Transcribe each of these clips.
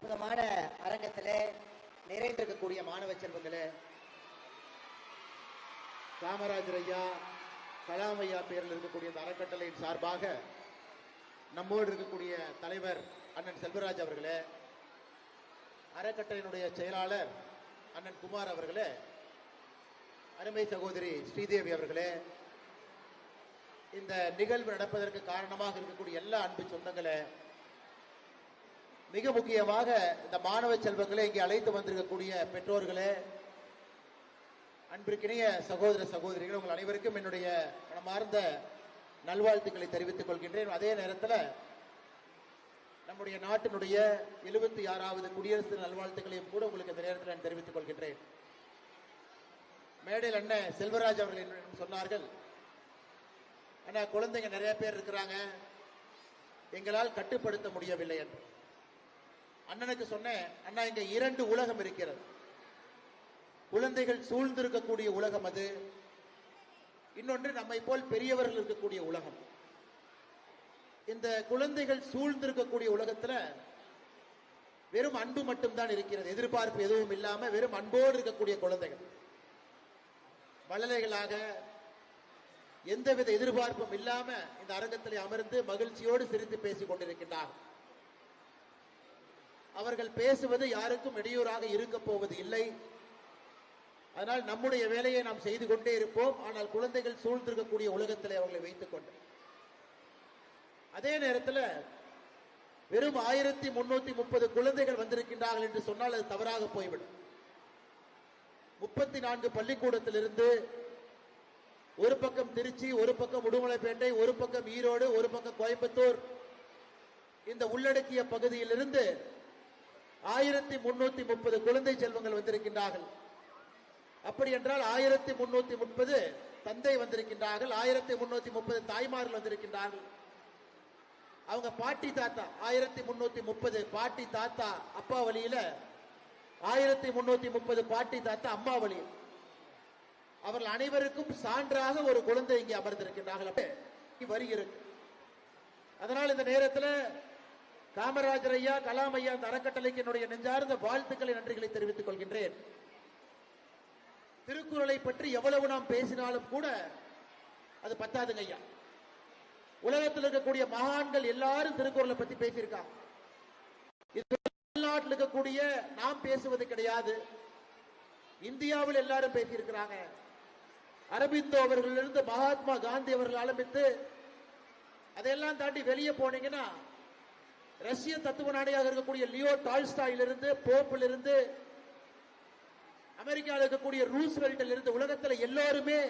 அற்புதமான அரங்கத்தில் நிறைந்திருக்கக்கூடிய மாணவ செல்வங்களே காமராஜர் ஐயா கலாம் ஐயா பேரில் இருக்கக்கூடிய இந்த அறக்கட்டளையின் சார்பாக நம்மோடு இருக்கக்கூடிய தலைவர் அண்ணன் செல்வராஜ் அவர்களே அறக்கட்டளையினுடைய செயலாளர் அண்ணன் குமார் அவர்களே அருமை சகோதரி ஸ்ரீதேவி அவர்களே இந்த நிகழ்வு நடப்பதற்கு காரணமாக இருக்கக்கூடிய எல்லா அன்பு சொந்தங்களே மிக முக்கியமாக இந்த மாணவ செல்வங்களை இங்கே அழைத்து வந்திருக்கக்கூடிய பெற்றோர்களே அன்பிற்கினிய சகோதர சகோதரிகள் உங்கள் அனைவருக்கும் என்னுடைய மனமார்ந்த நல்வாழ்த்துக்களை தெரிவித்துக் கொள்கின்றேன். அதே நேரத்தில் நம்முடைய நாட்டினுடைய எழுபத்தி ஆறாவது குடியரசு நல்வாழ்த்துக்களையும் கூட உங்களுக்கு இந்த நேரத்தில் நான் தெரிவித்துக் கொள்கின்றேன். மேடையில் அண்ணன் செல்வராஜ் அவர்கள் என்னிடம் சொன்னார்கள் அண்ணா குழந்தைங்க நிறைய பேர் இருக்கிறாங்க எங்களால் கட்டுப்படுத்த முடியவில்லை என்று. அண்ணனுக்கு சொன்னேன் அண்ணா இங்க இரண்டு உலகம் இருக்கிறது. குழந்தைகள் சூழ்ந்திருக்கக்கூடிய உலகம் அது. இன்னொன்று நம்மை போல் பெரியவர்கள் இருக்கக்கூடிய உலகம். இந்த குழந்தைகள் சூழ்ந்திருக்கக்கூடிய உலகத்துல வெறும் அன்பு மட்டும்தான் இருக்கிறது. எதிர்பார்ப்பு எதுவும் இல்லாம வெறும் அன்போடு இருக்கக்கூடிய குழந்தைகள். வளலைகளாக எந்தவித எதிர்பார்ப்பும் இல்லாம இந்த அரங்கத்தில் அமர்ந்து மகிழ்ச்சியோடு சிரித்து பேசிக் கொண்டிருக்கின்றார்கள். அவர்கள் பேசுவது யாருக்கும் இடையூறாக இருக்க போவது இல்லை. அதனால் நம்முடைய வேலையை நாம் செய்து கொண்டே இருப்போம். ஆனால் குழந்தைகள் சூழ்ந்திருக்கக்கூடிய உலகத்திலே அவர்களை வைத்துக் கொண்டு. அதே நேரத்தில் வெறும் ஆயிரத்தி முன்னூத்தி முப்பது குழந்தைகள் வந்திருக்கின்றார்கள் என்று சொன்னால் அது தவறாக போய்விடும். முப்பத்தி நான்கு பள்ளிக்கூடத்திலிருந்து ஒரு பக்கம் திருச்சி ஒரு பக்கம் உடுமலைப்பேட்டை ஒரு பக்கம் ஈரோடு ஒரு பக்கம் கோயம்புத்தூர் இந்த உள்ளடக்கிய பகுதியிலிருந்து ஆயிரத்தி முன்னூத்தி முப்பது குழந்தை செல்வங்கள் வந்திருக்கின்றார்கள். அப்படி என்றால் ஆயிரத்தி முன்னூத்தி முப்பது தந்தை வந்திருக்கின்றார்கள். ஆயிரத்தி முன்னூத்தி முப்பது தாய்மார்கள் வந்திருக்கின்றார்கள். அவங்க பாட்டி தாத்தா ஆயிரத்தி முன்னூத்தி முப்பது பாட்டி தாத்தா அப்பா வழியில ஆயிரத்தி முன்னூத்தி முப்பது பாட்டி தாத்தா அம்மா வழியில். அவர்கள் அனைவருக்கும் சான்றாக ஒரு குழந்தை இங்கே அமர்ந்திருக்கின்றார்கள். வருகிறது அதனால் இந்த நேரத்தில் காமராஜர் ஐயா கலாம் ஐயா அந்த அறக்கட்டளைக்கு என்னுடைய நெஞ்சார்ந்த வாழ்த்துக்களை நன்றிகளை தெரிவித்துக் கொள்கின்றேன். திருக்குறளை பற்றி எவ்வளவு நாம் பேசினாலும் கூட அது பத்தாதுங்க ஐயா. உலகத்தில் இருக்கக்கூடிய மகான்கள் எல்லாரும் திருக்குறளை பத்தி பேசியிருக்காங்க. இது தமிழ்நாட்டில் இருக்கக்கூடிய நாம் பேசுவது கிடையாது. இந்தியாவில் எல்லாரும் பேசியிருக்கிறாங்க. அரபிந்தோ அவர்களிலிருந்து மகாத்மா காந்தி அவர்கள் ஆரம்பித்து அதையெல்லாம் தாண்டி வெளியே போனீங்கன்னா ரஷ்ய தத்துவ நாடியாக இருக்கக்கூடிய லியோ டால்ஸ்டாயிலிருந்து போப்பிலிருந்து அமெரிக்காவில் இருக்கக்கூடிய ரூஸ்வெல்ட்டில் இருந்து உலகத்தில் எல்லாருமே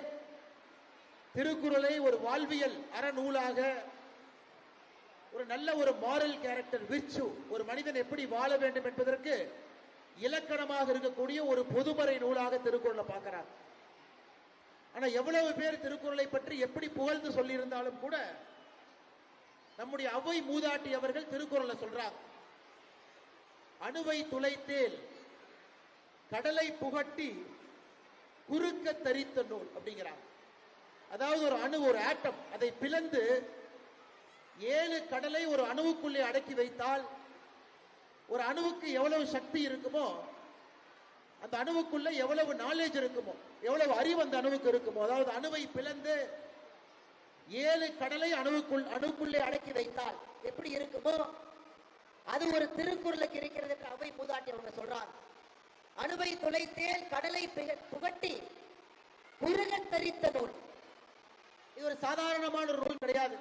திருக்குறளை ஒரு வாழ்வியல் அறநூலாக ஒரு நல்ல ஒரு மாரல் கேரக்டர் விர்ச்சு ஒரு மனிதன் எப்படி வாழ வேண்டும் என்பதற்கு இலக்கணமாக இருக்கக்கூடிய ஒரு பொதுமறை நூலாக திருக்குறளை பார்க்கிறார். ஆனா எவ்வளவு பேர் திருக்குறளை பற்றி எப்படி புகழ்ந்து சொல்லியிருந்தாலும் கூட நம்முடைய அவை மூதாட்டி அவர்கள் திருக்குறளை சொல்றாங்க அணுவை துளைத்தேல் கடலை புகட்டி குறுக்க தரித்த நூல் அப்படிங்கிறாங்க. அதாவது ஒரு அணு ஒரு ஆட்டம் அதை பிளந்து ஏழு கடலை ஒரு அணுவுக்குள்ளே அடக்கி வைத்தால் ஒரு அணுவுக்கு எவ்வளவு சக்தி இருக்குமோ அந்த அணுவுக்குள்ள எவ்வளவு நாலேஜ் இருக்குமோ எவ்வளவு அறிவு அந்த அணுவுக்கு இருக்குமோ அதாவது அணுவை பிளந்து ஏழு கடலை அணுவுக்குள் அணுக்குள்ளே அடக்கி வைத்தால் எப்படி இருக்குமோ? அது ஒரு திருக்குறளுக்கு இருக்கிறது என்று அவை மூதாட்டி அவங்க சொல்றாங்க. அணுவை துளைத்தேல் கடலை புகட்டி குறுக தரித்த நூல். இது ஒரு சாதாரணமான ஒரு நூல் கிடையாது.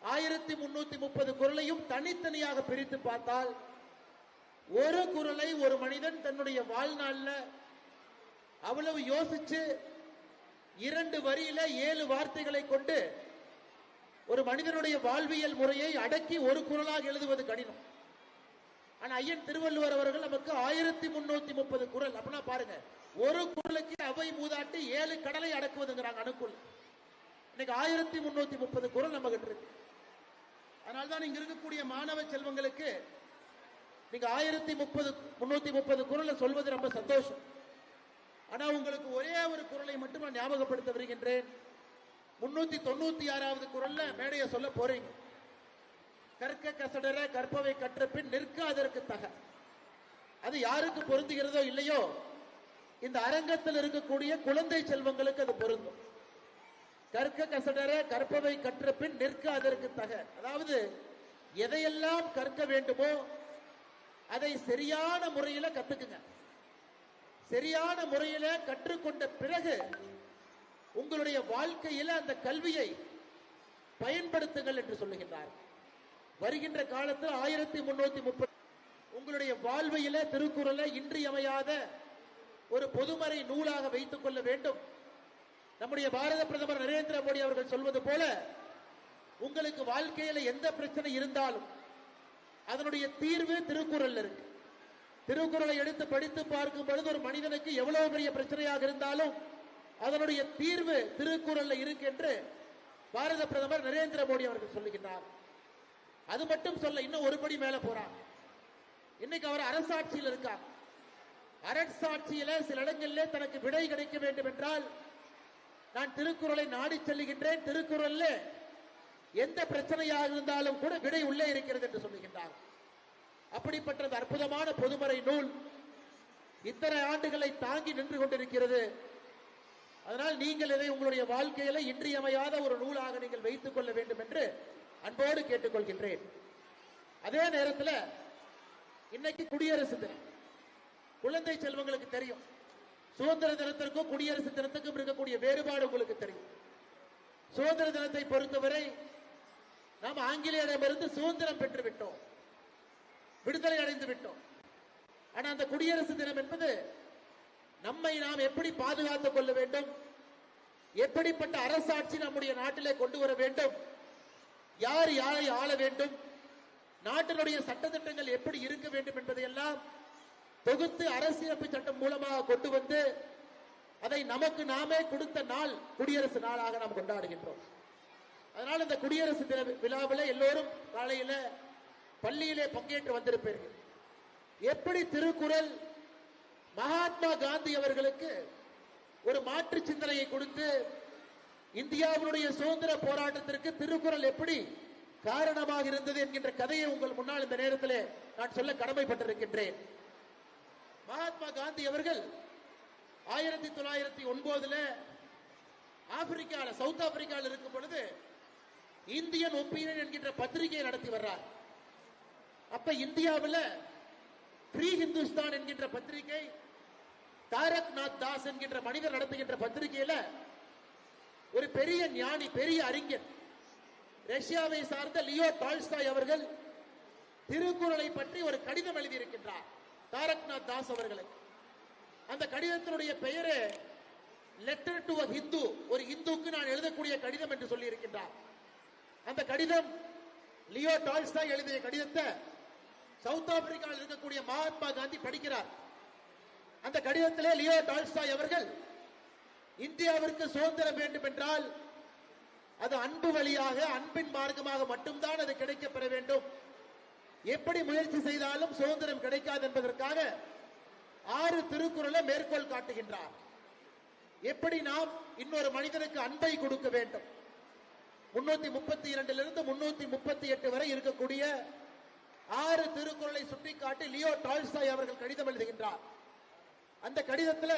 ஆயிரத்தி முன்னூத்தி முப்பது குரலையும் தனித்தனியாக பிரித்து பார்த்தால் ஒரு குரலை ஒரு மனிதன் தன்னுடைய வாழ்நாளில் அவ்வளவு யோசிச்சு இரண்டு வரியில ஏழு வார்த்தைகளை கொண்டு ஒரு மனிதனுடைய வாழ்வியல் முறையை அடக்கி ஒரு குரலாக எழுதுவது கடினம். ஆனா ஐயன் திருவள்ளுவர் அவர்கள் நமக்கு ஆயிரத்தி முன்னூத்தி முப்பது குரல். அப்படின்னா பாருங்க. ஒரு குரலுக்கு அவை மூதாட்டி ஏழு கடலை அடக்குவதுங்கிறாங்க அணுக்குள். இன்னைக்கு ஆயிரத்தி முன்னூத்தி முப்பது குரல் நம்ம கிட்ட இருக்கு. அதனால்தான் இங்க இருக்கக்கூடிய மாணவ செல்வங்களுக்கு நீங்க ஆயிரத்தி முப்பது முன்னூத்தி முப்பது குரலை சொல்வது ரொம்ப சந்தோஷம். ஆனா உங்களுக்கு ஒரே ஒரு குரலை மட்டும் நான் ஞாபகப்படுத்த வருகின்றேன் முன்னூத்தி தொண்ணூத்தி ஆறாவது குரல்ல மேடைய சொல்ல போறீங்க. கற்க கசடர கற்பவை கற்ற பின் நிற்க அதற்கு தக. அது யாருக்கு பொருந்துகிறதோ இல்லையோ இந்த அரங்கத்தில் இருக்கக்கூடிய குழந்தை செல்வங்களுக்கு அது பொருந்தும். கற்க கசடர கற்பவை கற்ற பின் நிற்க அதற்கு தக. அதாவது எதையெல்லாம் கற்க வேண்டுமோ அதை சரியான முறையில் கத்துக்குங்க. சரியான முறையில கற்றுக்கொண்ட பிறகு உங்களுடைய வாழ்க்கையில அந்த கல்வியை பயன்படுத்துங்கள் என்று சொல்லுகின்றார். வருகின்ற காலத்தில் ஆயிரத்தி முன்னூத்தி முப்பது உங்களுடைய வாழ்வையில திருக்குறளை இன்றியமையாத ஒரு பொதுமறை நூலாக வைத்துக் கொள்ள வேண்டும். நம்முடைய பாரத பிரதமர் நரேந்திர மோடி அவர்கள் சொல்வது போல உங்களுக்கு வாழ்க்கையில எந்த பிரச்சனை இருந்தாலும் அதனுடைய தீர்வு திருக்குறள் இருக்கு. திருக்குறளை எடுத்து படித்து பார்க்கும் பொழுது ஒரு மனிதனுக்கு எவ்வளவு பெரிய பிரச்சனையாக இருந்தாலும் அதனுடைய தீர்வு திருக்குறள்ல இருக்கு என்று பாரத பிரதமர் நரேந்திர மோடி அவர்கள் சொல்லுகின்றார். அது மட்டும் சொல்ல இன்னும் ஒரு படி மேல போறார் இன்னைக்கு அவர் அரசாட்சியில் இருக்கார். அரசாட்சியில சில இடங்களிலே தனக்கு விடை கிடைக்க வேண்டும் என்றால் நான் திருக்குறளை நாடி செல்லுகின்றேன். திருக்குறள்ல எந்த பிரச்சனையாக இருந்தாலும் கூட விடை உள்ளே இருக்கிறது என்று சொல்லுகின்றார். அப்படிப்பட்ட அந்த அற்புதமான பொதுமறை நூல் இத்தனை ஆண்டுகளை தாங்கி நின்று கொண்டிருக்கிறது. அதனால் நீங்கள் இதை உங்களுடைய வாழ்க்கையில இன்றியமையாத ஒரு நூலாக நீங்கள் வைத்துக் கொள்ள வேண்டும் என்று அன்போடு கேட்டுக்கொள்கின்றேன். அதே நேரத்தில் இன்னைக்கு குடியரசு தினம். குழந்தை செல்வங்களுக்கு தெரியும். சுதந்திர தினத்திற்கும் குடியரசு தினத்துக்கும் இருக்கக்கூடிய வேறுபாடு உங்களுக்கு தெரியும். சுதந்திர தினத்தை பொறுத்தவரை நாம் ஆங்கிலேயரிடமிருந்து சுதந்திரம் பெற்று விட்டோம் விடுதலை அடைந்து விட்டோம். ஆனா அந்த குடியரசு தினம் என்பது நம்மை நாம் எப்படி பாதுகாத்துக் கொள்ள வேண்டும்? எப்படிப்பட்ட அரசாட்சி நம்முடைய நாட்டிலே கொண்டு வர வேண்டும்? யார் யாரை ஆள வேண்டும்? நாட்டினுடைய சட்டத்திட்டங்கள் எப்படி இருக்க வேண்டும் என்பதையெல்லாம் தொகுத்து அரசியலமைப்பு சட்டம் மூலமாக கொண்டு வந்து அதை நமக்கு நாமே கொடுத்த நாள் குடியரசு நாளாக நாம் கொண்டாடுகின்றோம். அதனால் இந்த குடியரசு தின விழாவில் எல்லோரும் காலையில் பள்ளியிலே பங்கேற்று வந்திருப்பீர்கள். எப்படி திருக்குறள் மகாத்மா காந்தி அவர்களுக்கு ஒரு மாற்று சிந்தனையை கொடுத்து இந்தியாவினுடைய சுதந்திர போராட்டத்திற்கு திருக்குறள் எப்படி காரணமாக இருந்தது என்கின்ற கதையை உங்கள் முன்னால் இந்த நேரத்தில் நான் சொல்ல கடமைப்பட்டிருக்கின்றேன். மகாத்மா காந்தி அவர்கள் ஆயிரத்தி தொள்ளாயிரத்தி ஒன்பதுல ஆப்பிரிக்கால சவுத் ஆப்பிரிக்காவில் இருக்கும் பொழுது இந்தியன் ஒப்பீனியன் என்கின்ற பத்திரிகையை நடத்தி வர்றார். அப்ப இந்தியாவில் ஃப்ரீ ஹிந்துஸ்தான் என்கின்ற பத்திரிகை தாரக் நாத் தாஸ் என்கின்ற மனிதர் நடத்துகின்ற பத்திரிகையில ஒரு பெரிய ஞானி பெரிய அறிஞர் ரஷ்யாவை சார்ந்த லியோ டால்ஸ்டாய் அவர்கள் திருக்குறளை பற்றி ஒரு கடிதம் எழுதியிருக்கின்றார் தாரக்நாத் தாஸ் அவர்களுக்கு அந்த கடிதத்தினுடைய பெயரு லெட்டர் டு அ ஹிந்து ஒரு இந்துக்கு நான் எழுதக்கூடிய கடிதம் என்று சொல்லி இருக்கின்றார் அந்த கடிதம் லியோ டால்ஸ்டாய் எழுதிய கடிதத்தை சவுத் ஆப்பிரிக்காவில் இருக்கக்கூடிய மகாத்மா காந்தி படிக்கிறார். அந்த கடிதத்திலே லியோ டால்ஸ்டாய் அவர்கள் இந்தியாவிற்கு சுதந்திரம் வேண்டும் என்றால் அது அன்பு வழியாக அன்பின் மார்க்கமாக மட்டும்தான் அது கிடைக்கப்பெற வேண்டும். எப்படி முயற்சி செய்தாலும் சுதந்திரம் கிடைக்காது என்பதற்காக ஆறு திருக்குறளை மேற்கோள் காட்டுகின்றார். எப்படி நாம் இன்னொரு மனிதனுக்கு அன்பை கொடுக்க வேண்டும்? முன்னூத்தி முப்பத்தி இரண்டிலிருந்து முன்னூத்தி முப்பத்தி எட்டு வரை இருக்கக்கூடிய ஆறு திருக்குறளை சுட்டிக்காட்டி லியோ டால்ஸ்டாய் அவர்கள் கடிதம் எழுதுகின்றார். அந்த கடிதத்துல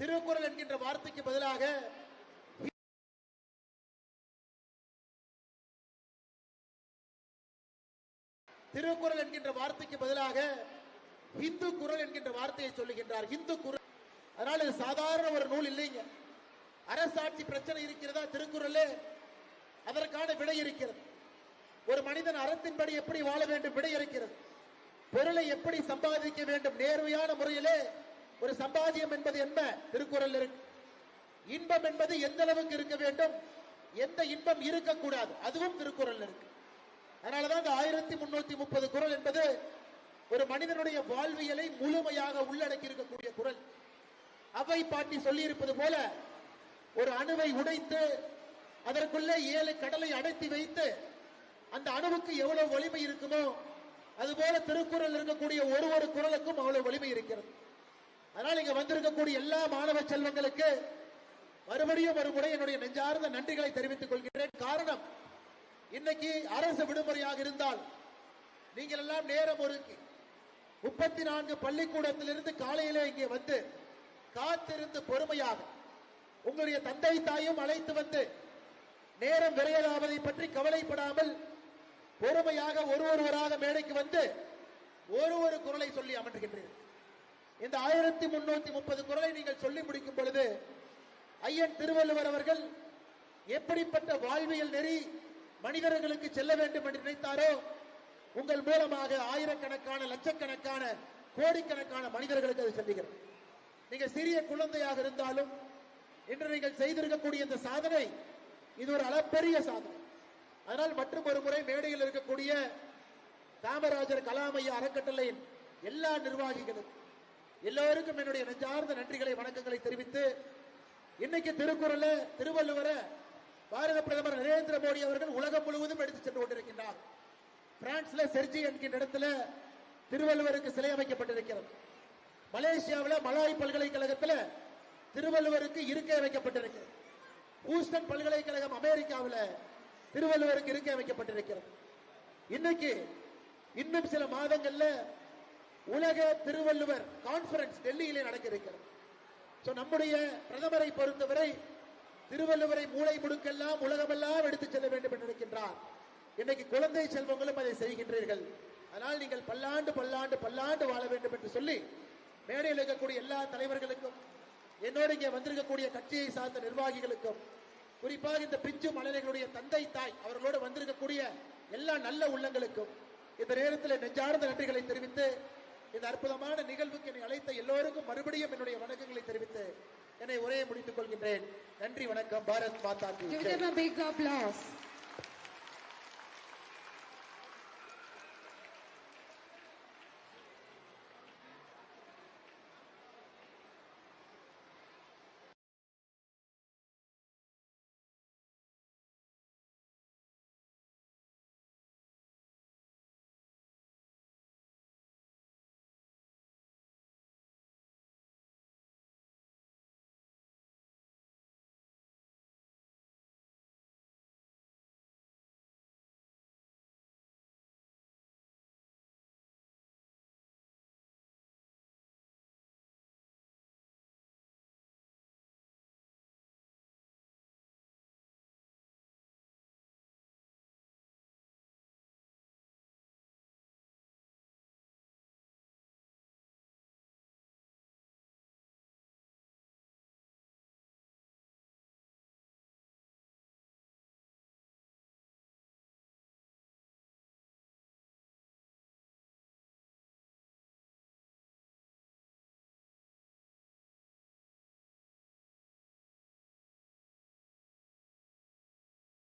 திருக்குறள் என்கின்ற வார்த்தைக்கு பதிலாக திருக்குறள் என்கின்ற வார்த்தைக்கு பதிலாக இந்து குரல் என்கின்ற வார்த்தையை சொல்லுகின்றார். இந்து குரல் அதனால் இது சாதாரண ஒரு நூல் இல்லைங்க. அரசாட்சி பிரச்சனை இருக்கிறதா திருக்குறளே? அதற்கான விடை இருக்கிறது. ஒரு மனிதன் அறத்தின்படி எப்படி வாழ வேண்டும்? விடை இருக்கிறது. பொருளை எப்படி சம்பாதிக்க வேண்டும்? நேர்மையான முறையிலே ஒரு சம்பாதியம் என்பது என்ன? திருக்குறள் இருக்கு. இன்பம் என்பது எந்த அளவுக்கு இருக்க வேண்டும்? எந்த இன்பம் இருக்கக்கூடாது? அதுவும் திருக்குறள் இருக்கு. அதனாலதான் இந்த ஆயிரத்தி முன்னூத்தி முப்பது குரல் என்பது ஒரு மனிதனுடைய வாழ்வியலை முழுமையாக உள்ளடக்கி இருக்கக்கூடிய குரல் அவை பாட்டி சொல்லி இருப்பது போல ஒரு அணுவை உடைத்து அதற்குள்ளே ஏழு கடலை அடைத்து வைத்து அந்த அணுவுக்கு எவ்வளவு வலிமை இருக்குமோ அதுபோல திருக்குறள் இருக்கக்கூடிய ஒரு ஒரு குரலுக்கும் அவ்வளவு வலிமை இருக்கிறது. அதனால் இங்க வந்திருக்கக்கூடிய எல்லா மாணவ செல்வங்களுக்கு மறுபடியும் மறுமுறை என்னுடைய நெஞ்சார்ந்த நன்றிகளை தெரிவித்துக் கொள்கிறேன். காரணம் இன்னைக்கு அரசு விடுமுறையாக இருந்தால் நீங்கள் எல்லாம் நேரம் ஒதுக்கி முப்பத்தி நான்கு பள்ளிக்கூடத்திலிருந்து காலையிலே இங்கே வந்து காத்திருந்து பொறுமையாக உங்களுடைய தந்தை தாயும் அழைத்து வந்து நேரம் விரையலாவதை பற்றி கவலைப்படாமல் பொறுமையாக ஒரு ஒருவராக மேடைக்கு வந்து ஒரு ஒரு குரலை சொல்லி அமர்கின்றீர்கள் இந்த ஆயிரத்தி முன்னூத்தி முப்பது குரலை நீங்கள் சொல்லி முடிக்கும் பொழுது ஐயன் திருவள்ளுவர் அவர்கள் எப்படிப்பட்ட வாழ்வியல் நெறி மனிதர்களுக்கு செல்ல வேண்டும் என்று நினைத்தாரோ உங்கள் மூலமாக ஆயிரக்கணக்கான லட்சக்கணக்கான கோடிக்கணக்கான மனிதர்களுக்கு அது செல்லுகிறது. நீங்க சிறிய குழந்தையாக இருந்தாலும் இன்று நீங்கள் செய்திருக்கக்கூடிய இந்த சாதனை இது ஒரு அளப்பெரிய சாதனை. அதனால் மற்றும் ஒரு முறை மேடையில் இருக்கக்கூடிய காமராஜர் கலாமைய அறக்கட்டளையின் எல்லா நிர்வாகிகளும் எல்லோருக்கும் என்னுடைய நெஞ்சார்ந்த நன்றிகளை வணக்கங்களை தெரிவித்து இன்னைக்கு திருக்குறள் திருவள்ளுவரை பாரத பிரதமர் நரேந்திர மோடி அவர்கள் உலகம் முழுவதும் எடுத்து சென்று கொண்டிருக்கின்றார். பிரான்ஸ்ல செர்ஜி என்கின்ற இடத்துல திருவள்ளுவருக்கு சிலை அமைக்கப்பட்டிருக்கிறது. மலேசியாவில் மலாய் பல்கலைக்கழகத்தில் திருவள்ளுவருக்கு இருக்கை வைக்கப்பட்டிருக்கிறது ஹூஸ்டன் பல்கலைக்கழகம் அமெரிக்காவில் திருவள்ளுவருக்கு இருக்கை வைக்கப்பட்டிருக்கிறது இன்னைக்கு இன்னும் சில மாதங்கள்ல உலக திருவள்ளுவர் கான்பரன்ஸ் டெல்லியிலே நடக்க இருக்கிறது சோ நம்முடைய பிரதமரை பொறுத்தவரை திருவள்ளுவரை மூளை முடுக்கெல்லாம் உலகமெல்லாம் எடுத்துச் செல்ல வேண்டும் என்று நினைக்கின்றார். இன்னைக்கு குழந்தை செல்வங்களும் அதை செய்கின்றீர்கள். அதனால் நீங்கள் பல்லாண்டு பல்லாண்டு பல்லாண்டு வாழ வேண்டும் என்று சொல்லி மேடையில் இருக்கக்கூடிய எல்லா தலைவர்களுக்கும் என்னோடு இங்கே வந்திருக்கக்கூடிய கட்சியை சார்ந்த நிர்வாகிகளுக்கும் குறிப்பாக இந்த பிஞ்சு மலரைகளுடைய தந்தை தாய் அவர்களோடு வந்திருக்கக்கூடிய எல்லா நல்ல உள்ளங்களுக்கும் இந்த நேரத்தில் நெஞ்சார்ந்த நன்றிகளை தெரிவித்து இந்த அற்புதமான நிகழ்வுக்கு என்னை அழைத்த எல்லோருக்கும் மறுபடியும் என்னுடைய வணக்கங்களை தெரிவித்து என்னை உரையை முடித்துக் கொள்கின்றேன். நன்றி வணக்கம். பாரத் மாதா